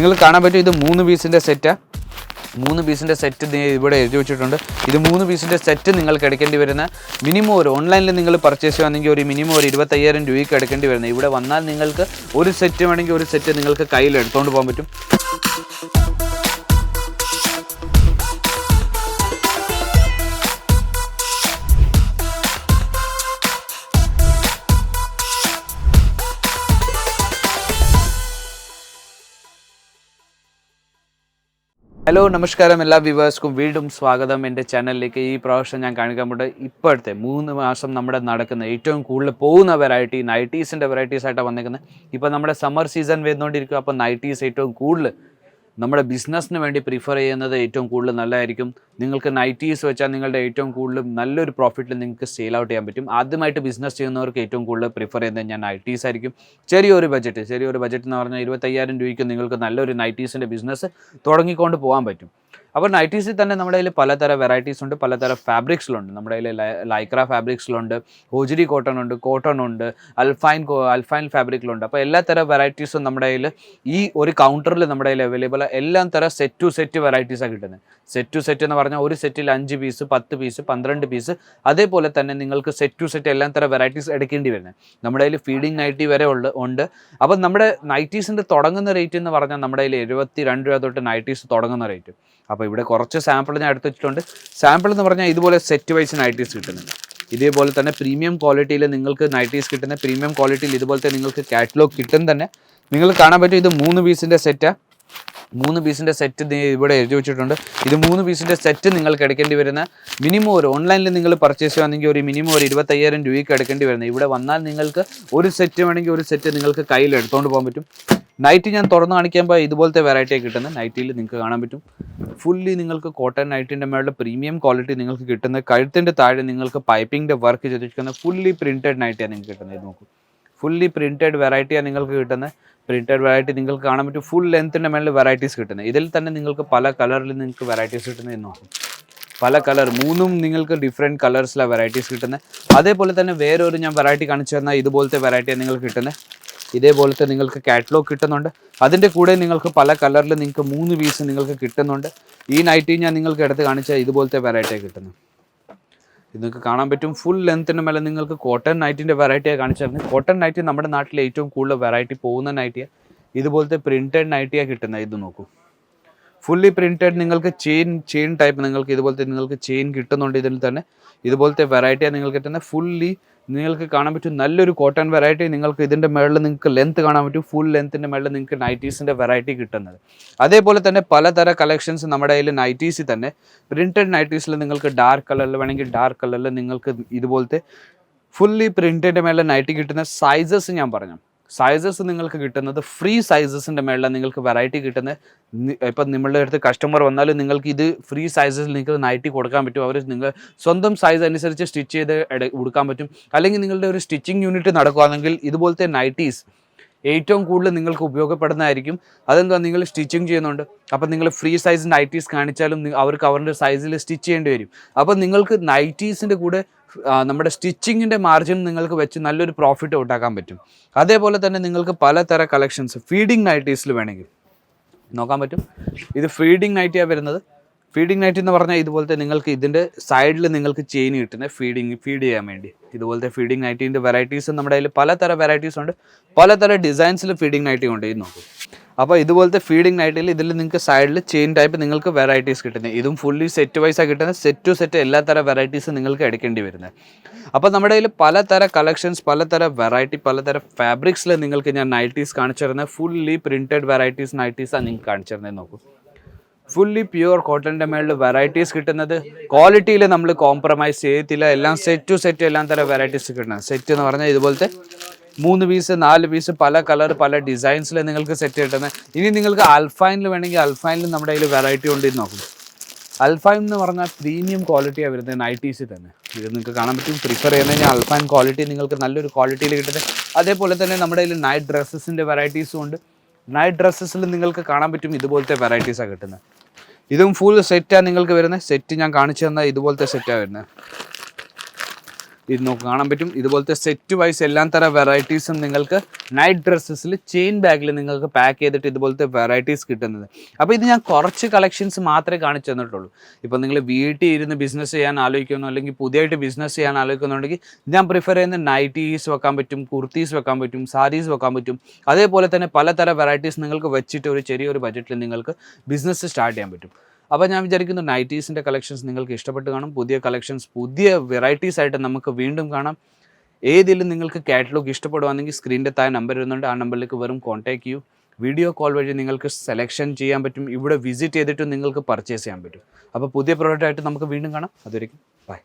നിങ്ങൾ കാണാൻ പറ്റും ഇത് മൂന്ന് പീസിന്റെ സെറ്റാണ് മൂന്ന് പീസിന്റെ സെറ്റ് ഇവിടെ എഴുതി വെച്ചിട്ടുണ്ട്. ഇത് മൂന്ന് പീസിന്റെ സെറ്റ് നിങ്ങൾക്ക് എടുക്കേണ്ടി വരുന്ന മിനിമം ഒരു ഓൺലൈനിൽ നിങ്ങൾ പർച്ചേസ് ചെയ്യുകയാണെങ്കിൽ ഒരു മിനിമം ഒരു ഇരുപത്തയ്യായിരം രൂപയ്ക്ക് എടുക്കേണ്ടി വരുന്നത്. ഇവിടെ വന്നാൽ നിങ്ങൾക്ക് ഒരു സെറ്റ് വേണമെങ്കിൽ ഒരു സെറ്റ് നിങ്ങൾക്ക് കയ്യിൽ എടുത്തുകൊണ്ട് പോകാൻ പറ്റും. ഹലോ നമസ്കാരം എല്ലാ വ്യൂവേഴ്സ്ക്കും വീണ്ടും സ്വാഗതം. എന്റെ ചാനലിലേക്ക് ഈ പ്രാവശ്യം ഞാൻ കാണിക്കാൻ പോയിട്ട് ഇപ്പോഴത്തെ മൂന്ന് മാസം നമ്മുടെ നടക്കുന്ന ഏറ്റവും കൂടുതൽ പോകുന്ന വെറൈറ്റി നൈറ്റീസിന്റെ വെറൈറ്റീസ് ആയിട്ടാണ് വന്നിരിക്കുന്നത് ഇപ്പോൾ നമ്മുടെ സമ്മർ സീസൺ വരുന്നോണ്ടിരിക്കും അപ്പോൾ നൈറ്റീസ് ഏറ്റവും കൂടുതൽ നമ്മുടെ ബിസിനസ്സിന് വേണ്ടി പ്രിഫർ ചെയ്യുന്നത് ഏറ്റവും കൂടുതൽ നല്ലതായിരിക്കും. നിങ്ങൾക്ക് നൈറ്റീസ് വെച്ചാൽ നിങ്ങളുടെ ഏറ്റവും കൂടുതൽ നല്ലൊരു പ്രോഫിറ്റിൽ നിങ്ങൾക്ക് സെയിൽ ഔട്ട് ചെയ്യാൻ പറ്റും. ആദ്യമായിട്ട് ബിസിനസ് ചെയ്യുന്നവർക്ക് ഏറ്റവും കൂടുതൽ പ്രിഫർ ചെയ്യുന്നത് ഞാൻ നൈറ്റീസ് ആയിരിക്കും. ചെറിയൊരു ബജറ്റ് ചെറിയൊരു ബജറ്റ് എന്ന് പറഞ്ഞാൽ ഇരുപത്തയ്യായിരം രൂപയ്ക്ക് നിങ്ങൾക്ക് നല്ലൊരു നൈറ്റീസിന്റെ ബിസിനസ് തുടങ്ങിക്കൊണ്ട് പോകാൻ പറ്റും. അപ്പോൾ നൈറ്റീസിൽ തന്നെ നമ്മുടെ കയ്യിൽ പലതരം വെറൈറ്റീസ് ഉണ്ട് പലതരം ഫാബ്രിക്സിലുണ്ട് നമ്മുടെ കയ്യിൽ ലൈക്ര ഫാബ്രിക്സിലുണ്ട് ഹോജിരി കോട്ടൺ ഉണ്ട് കോട്ടൺ ഉണ്ട് അൽഫൈൻ അൽഫൈൻ ഫാബ്രിക്കിലുണ്ട് അപ്പോൾ എല്ലാ തരം വെറൈറ്റീസും നമ്മുടെ കയ്യിൽ ഈ ഒരു കൗണ്ടറിൽ നമ്മുടെ കയ്യിൽ അവൈലബിൾ എല്ലാം തരം സെറ്റ് ടു സെറ്റ് വെറൈറ്റീസാണ് കിട്ടുന്നത്. സെറ്റ് ടു സെറ്റ് എന്ന് പറഞ്ഞാൽ ഒരു സെറ്റിൽ അഞ്ച് പീസ് പത്ത് പീസ് പന്ത്രണ്ട് പീസ് അതേപോലെ തന്നെ നിങ്ങൾക്ക് സെറ്റ് ടു സെറ്റ് എല്ലാം തരം വെറൈറ്റീസ് എടുക്കേണ്ടി വരുന്നത്. നമ്മുടെ കയ്യിൽ ഫീഡിങ് നൈറ്റി വരെ ഉള്ള ഉണ്ട്. അപ്പോൾ നമ്മുടെ നൈറ്റീസിന്റെ തുടങ്ങുന്ന റേറ്റ് എന്ന് പറഞ്ഞാൽ നമ്മുടെ കയ്യിൽ എഴുപത്തി രണ്ട് രൂപ തൊട്ട് നൈറ്റീസ് തുടങ്ങുന്ന റേറ്റ് അപ്പോൾ ഇവിടെ കുറച്ച് സാമ്പിൾ ഞാൻ എടുത്ത് വെച്ചിട്ടുണ്ട്. സാമ്പിൾ എന്ന് പറഞ്ഞാൽ ഇതുപോലെ സെറ്റ് വൈസ് നൈറ്റീസ് കിട്ടുന്നുണ്ട് ഇതേപോലെ തന്നെ പ്രീമിയം ക്വാളിറ്റിയിൽ നിങ്ങൾക്ക് നൈറ്റീസ് കിട്ടുന്ന പ്രീമിയം ക്വാളിറ്റിയിൽ ഇതുപോലത്തെ നിങ്ങൾക്ക് കാറ്റലോഗ് കിട്ടും തന്നെ. നിങ്ങൾ കാണാൻ പറ്റും ഇത് മൂന്ന് പീസിന്റെ സെറ്റാണ് മൂന്ന് പീസിന്റെ സെറ്റ് ഇവിടെ എഴുതി വെച്ചിട്ടുണ്ട്. ഇത് മൂന്ന് പീസിന്റെ സെറ്റ് നിങ്ങൾക്ക് എടുക്കേണ്ടി വരുന്ന മിനിമം ഒരു ഓൺലൈനിൽ നിങ്ങൾ പർച്ചേസ് ചെയ്യുകയാണെങ്കിൽ ഒരു മിനിമം ഒരു ഇരുപത്തയ്യായിരം രൂപയ്ക്ക് എടുക്കേണ്ടി വരുന്നത്. ഇവിടെ വന്നാൽ നിങ്ങൾക്ക് ഒരു സെറ്റ് വേണമെങ്കിൽ ഒരു സെറ്റ് നിങ്ങൾക്ക് കയ്യിൽ എടുത്തുകൊണ്ട് പോകാൻ പറ്റും. നൈറ്റ് ഞാൻ തുറന്ന് കാണിക്കുമ്പോൾ ഇതുപോലത്തെ വെറൈറ്റിയാണ് കിട്ടുന്നത്. നൈറ്റിയിൽ നിങ്ങൾക്ക് കാണാൻ പറ്റും. ഫുള്ളി നിങ്ങൾക്ക് കോട്ടൺ നൈറ്റിന്റെ മേളിൽ പ്രീമിയം ക്വാളിറ്റി നിങ്ങൾക്ക് കിട്ടുന്നത്. കഴുത്തിന്റെ താഴെ നിങ്ങൾക്ക് പൈപ്പിങ്ങിന്റെ വർക്ക് ചെയ്തിരിക്കുന്ന ഫുള്ളി പ്രിന്റഡ് നൈറ്റിയാണ് നിങ്ങൾക്ക് കിട്ടുന്നത്. നോക്കൂ. ഫുള്ളി പ്രിന്റഡ് വെറൈറ്റിയാണ് നിങ്ങൾക്ക് കിട്ടുന്നത്. പ്രിന്റഡ് വെറൈറ്റി നിങ്ങൾക്ക് കാണാൻ പറ്റും. ഫുൾ ലെങ്ത്തിന്റെ മേളിൽ വെറൈറ്റീസ് കിട്ടുന്നത്. ഇതിൽ തന്നെ നിങ്ങൾക്ക് പല കളറിൽ നിങ്ങൾക്ക് വെറൈറ്റീസ് കിട്ടുന്നത് നോക്കും. പല കളർ മൂന്നും നിങ്ങൾക്ക് ഡിഫറെന്റ് കളേഴ്സിലാണ് വെറൈറ്റീസ് കിട്ടുന്നത്. അതേപോലെ തന്നെ വേറൊരു ഞാൻ വെറൈറ്റി കാണിച്ചു തന്നാൽ ഇതുപോലത്തെ വെറൈറ്റിയാണ് നിങ്ങൾക്ക് കിട്ടുന്നത്. ഇതേപോലത്തെ നിങ്ങൾക്ക് കാറ്റലോഗ് കിട്ടുന്നുണ്ട്. അതിന്റെ കൂടെ നിങ്ങൾക്ക് പല കളറിൽ നിങ്ങൾക്ക് മൂന്ന് പീസ് നിങ്ങൾക്ക് കിട്ടുന്നുണ്ട്. ഈ നൈറ്റി ഞാൻ നിങ്ങൾക്ക് എടുത്ത് കാണിച്ചാൽ ഇതുപോലത്തെ വെറൈറ്റിയാണ് കിട്ടുന്നത്. നിങ്ങൾക്ക് കാണാൻ പറ്റും. ഫുൾ ലെങ്ത്തിന് മേലെ നിങ്ങൾക്ക് കോട്ടൺ നൈറ്റിന്റെ വെറൈറ്റിയാണ് കാണിച്ചിരുന്നത് കോട്ടൺ നൈറ്റി നമ്മുടെ നാട്ടിൽ ഏറ്റവും കൂടുതൽ വെറൈറ്റി പോകുന്ന നൈറ്റിയാണ് ഇതുപോലത്തെ പ്രിന്റഡ് നൈറ്റിയാണ് കിട്ടുന്നത്. ഇത് നോക്കൂ. ഫുള്ളി പ്രിന്റഡ് നിങ്ങൾക്ക് ചെയിൻ ചെയിൻ ടൈപ്പ് നിങ്ങൾക്ക് ഇതുപോലത്തെ നിങ്ങൾക്ക് ചെയിൻ കിട്ടുന്നുണ്ട് ഇതിൽ തന്നെ. ഇതുപോലത്തെ വെറൈറ്റിയാണ് നിങ്ങൾക്ക് കിട്ടുന്നത് ഫുള്ളി നിങ്ങൾക്ക് കാണാൻ പറ്റും. നല്ലൊരു കോട്ടൺ വെറൈറ്റി നിങ്ങൾക്ക് ഇതിന്റെ മുകളിൽ നിങ്ങൾക്ക് ലെങ്ത് കാണാൻ പറ്റും. ഫുൾ ലെങ്ത്തിന്റെ മുകളിൽ നിങ്ങൾക്ക് നൈറ്റീസിന്റെ വെറൈറ്റി കിട്ടുന്നത്. അതേപോലെ തന്നെ പലതര കളക്ഷൻസ് നമ്മുടെ കയ്യിൽ നൈറ്റീസിൽ തന്നെ. പ്രിന്റഡ് നൈറ്റീസിൽ നിങ്ങൾക്ക് ഡാർക്ക് കളറിൽ വേണമെങ്കിൽ ഡാർക്ക് കളറിൽ നിങ്ങൾക്ക് ഇതുപോലത്തെ ഫുള്ളി പ്രിന്റഡ് മേളിൽ നൈറ്റി കിട്ടുന്ന സൈസസ് ഞാൻ പറഞ്ഞു. സൈസസ് നിങ്ങൾക്ക് കിട്ടുന്നത് ഫ്രീ സൈസസിന്റെ മേളിലാണ് നിങ്ങൾക്ക് വെറൈറ്റി കിട്ടുന്നത്. ഇപ്പം നിങ്ങളുടെ അടുത്ത് കസ്റ്റമർ വന്നാലും നിങ്ങൾക്ക് ഇത് ഫ്രീ സൈസസിൽ നിങ്ങൾക്ക് നൈറ്റി കൊടുക്കാൻ പറ്റും. അവർ നിങ്ങൾ സ്വന്തം സൈസ് അനുസരിച്ച് സ്റ്റിച്ച് ചെയ്ത് എടുക്കാൻ പറ്റും. അല്ലെങ്കിൽ നിങ്ങളുടെ ഒരു സ്റ്റിച്ചിങ് യൂണിറ്റ് നടക്കുകയാണെങ്കിൽ ഇതുപോലത്തെ നൈറ്റീസ് ഏറ്റവും കൂടുതൽ നിങ്ങൾക്ക് ഉപയോഗപ്പെടുന്നതായിരിക്കും. അതെന്താ നിങ്ങൾ സ്റ്റിച്ചിങ് ചെയ്യുന്നുണ്ട്. അപ്പം നിങ്ങൾ ഫ്രീ സൈസ് നൈറ്റീസ് കാണിച്ചാലും അവർക്ക് അവരുടെ സൈസിൽ സ്റ്റിച്ച് ചെയ്യേണ്ടി വരും. അപ്പം നിങ്ങൾക്ക് നൈറ്റീസിന്റെ കൂടെ നമ്മുടെ സ്റ്റിച്ചിങ്ങിന്റെ മാർജിൻ നിങ്ങൾക്ക് വെച്ച് നല്ലൊരു പ്രോഫിറ്റ് ഉണ്ടാക്കാൻ പറ്റും. അതേപോലെ തന്നെ നിങ്ങൾക്ക് പലതര കളക്ഷൻസ് ഫീഡിങ് നൈറ്റീസിൽ വേണമെങ്കിൽ. നോക്കാൻ പറ്റും? ഇത് ഫീഡിങ് നൈറ്റിയാണ് വരുന്നത്. ഫീഡിങ് നൈറ്റ് എന്ന് പറഞ്ഞാൽ ഇതുപോലത്തെ നിങ്ങൾക്ക് ഇതിന്റെ സൈഡിൽ നിങ്ങൾക്ക് ചെയിൻ കിട്ടുന്ന ഫീഡിങ് ഫീഡ് ചെയ്യാൻ വേണ്ടി. ഇതുപോലത്തെ ഫീഡിങ് നൈറ്റിന്റെ വെറൈറ്റീസ് നമ്മുടെ കയ്യിൽ പലതരം വെറൈറ്റീസ് ഉണ്ട്. പലതരം ഡിസൈൻസിൽ ഫീഡിങ് നൈറ്റി ഉണ്ട് നോക്കും നോക്കൂ. അപ്പോൾ ഇതുപോലത്തെ ഫീഡിങ് നൈറ്റിൽ ഇതിൽ നിങ്ങൾക്ക് സൈഡിൽ ചെയിൻ ടൈപ്പ് നിങ്ങൾക്ക് വെറൈറ്റീസ് കിട്ടുന്നത്. ഇതും ഫുള്ളി സെറ്റ് വൈസാണ് കിട്ടുന്നത്. സെറ്റ് ടു സെറ്റ് എല്ലാ തരം വെറൈറ്റീസ് നിങ്ങൾക്ക് എടുക്കേണ്ടി വരുന്നത്. അപ്പോൾ നമ്മുടെ കയ്യിൽ പലതര കളക്ഷൻസ് പലതര വെറൈറ്റി പലതര ഫാബ്രിക്സിൽ നിങ്ങൾക്ക് ഞാൻ നൈറ്റീസ് കാണിച്ചു തരുന്നത്. ഫുള്ളി പ്രിന്റഡ് വെറൈറ്റീസ് നൈറ്റീസാണ് നിങ്ങൾക്ക് കാണിച്ചു തരുന്നത്. നോക്കൂ. ഫുള്ളി പ്യുവർ കോട്ടന്റെ മേളിൽ വെറൈറ്റീസ് കിട്ടുന്നത്. ക്വാളിറ്റിയിൽ നമ്മൾ കോംപ്രമൈസ് ചെയ്യത്തില്ല എല്ലാം സെറ്റ് ടു സെറ്റ് എല്ലാം തരം വെറൈറ്റീസ് കിട്ടണം. സെറ്റ് എന്ന് പറഞ്ഞാൽ ഇതുപോലത്തെ മൂന്ന് പീസ് നാല് പീസ് പല കളർ പല ഡിസൈൻസിൽ നിങ്ങൾക്ക് സെറ്റ് കിട്ടുന്നത് ഇനി നിങ്ങൾക്ക് അൽഫൈനിൽ വേണമെങ്കിൽ അൽഫൈനിൽ നമ്മുടെ കയ്യിൽ വെറൈറ്റി ഉണ്ട് നോക്കും അൽഫൈൻ എന്ന് പറഞ്ഞാൽ പ്രീമിയം ക്വാളിറ്റിയാണ് വരുന്നത് നൈറ്റീസിൽ തന്നെ. ഇത് നിങ്ങൾക്ക് കാണാൻ പറ്റും. പ്രിഫർ ചെയ്യുന്നത് കഴിഞ്ഞാൽ അൽഫൈൻ ക്വാളിറ്റി നിങ്ങൾക്ക് നല്ലൊരു ക്വാളിറ്റിയിൽ കിട്ടുന്നത് അതേപോലെ തന്നെ നമ്മുടെ കയ്യിൽ നൈറ്റ് ഡ്രസ്സസിന്റെ വെറൈറ്റീസും ഉണ്ട്. നൈറ്റ് ഡ്രസ്സസിൽ നിങ്ങൾക്ക് കാണാൻ പറ്റും ഇതുപോലത്തെ വെറൈറ്റീസാണ് കിട്ടുന്നത് ഇതും ഫുൾ സെറ്റാണ് നിങ്ങൾക്ക് വരുന്നത് സെറ്റ് ഞാൻ കാണിച്ചു തന്ന ഇതുപോലത്തെ സെറ്റാണ് വരുന്നത് ഇത് നമുക്ക് കാണാൻ പറ്റും. ഇതുപോലത്തെ സെറ്റ് വൈസ് എല്ലാം തരം വെറൈറ്റീസും നിങ്ങൾക്ക് നൈറ്റ് ഡ്രസ്സസിൽ ചെയിൻ ബാഗിൽ നിങ്ങൾക്ക് പാക്ക് ചെയ്തിട്ട് ഇതുപോലത്തെ വെറൈറ്റീസ് കിട്ടുന്നത്. അപ്പോൾ ഇത് ഞാൻ കുറച്ച് കളക്ഷൻസ് മാത്രമേ കാണിച്ചു തന്നിട്ടുള്ളൂ. ഇപ്പോൾ നിങ്ങൾ വീട്ടിൽ ഇരുന്ന് ബിസിനസ് ചെയ്യാൻ ആലോചിക്കുന്നു അല്ലെങ്കിൽ പുതിയതായിട്ട് ബിസിനസ് ചെയ്യാൻ ആലോചിക്കുന്നുണ്ടെങ്കിൽ ഞാൻ പ്രിഫർ ചെയ്യുന്ന നൈറ്റീസ് വെക്കാൻ പറ്റും കുർത്തീസ് വെക്കാൻ പറ്റും സാരീസ് വെക്കാൻ പറ്റും. അതേപോലെ തന്നെ പലതരം വെറൈറ്റീസ് നിങ്ങൾക്ക് വെച്ചിട്ട് ഒരു ചെറിയൊരു ബജറ്റിൽ നിങ്ങൾക്ക് ബിസിനസ് സ്റ്റാർട്ട് ചെയ്യാൻ പറ്റും. അപ്പോൾ ഞാൻ വിചാരിക്കുന്നു നൈറ്റീസിന്റെ കളക്ഷൻസ് നിങ്ങൾക്ക് ഇഷ്ടപ്പെട്ട് കാണും. പുതിയ കളക്ഷൻസ് പുതിയ വെറൈറ്റീസ് ആയിട്ട് നമുക്ക് വീണ്ടും കാണാം. ഏതിലും നിങ്ങൾക്ക് കാറ്റലോഗ് ഇഷ്ടപ്പെടുവാണെങ്കിൽ സ്ക്രീനിന്റെ താഴെ നമ്പർ വരുന്നുണ്ട് ആ നമ്പറിലേക്ക് വെറും കോൺടാക്ട് ചെയ്യൂ. വീഡിയോ കോൾ വഴി നിങ്ങൾക്ക് സെലക്ഷൻ ചെയ്യാൻ പറ്റും. ഇവിടെ വിസിറ്റ് ചെയ്തിട്ട് നിങ്ങൾക്ക് പർച്ചേസ് ചെയ്യാൻ പറ്റും. അപ്പോൾ പുതിയ പ്രോഡക്റ്റായിട്ട് നമുക്ക് വീണ്ടും കാണാം. അതുവരെയും ബൈ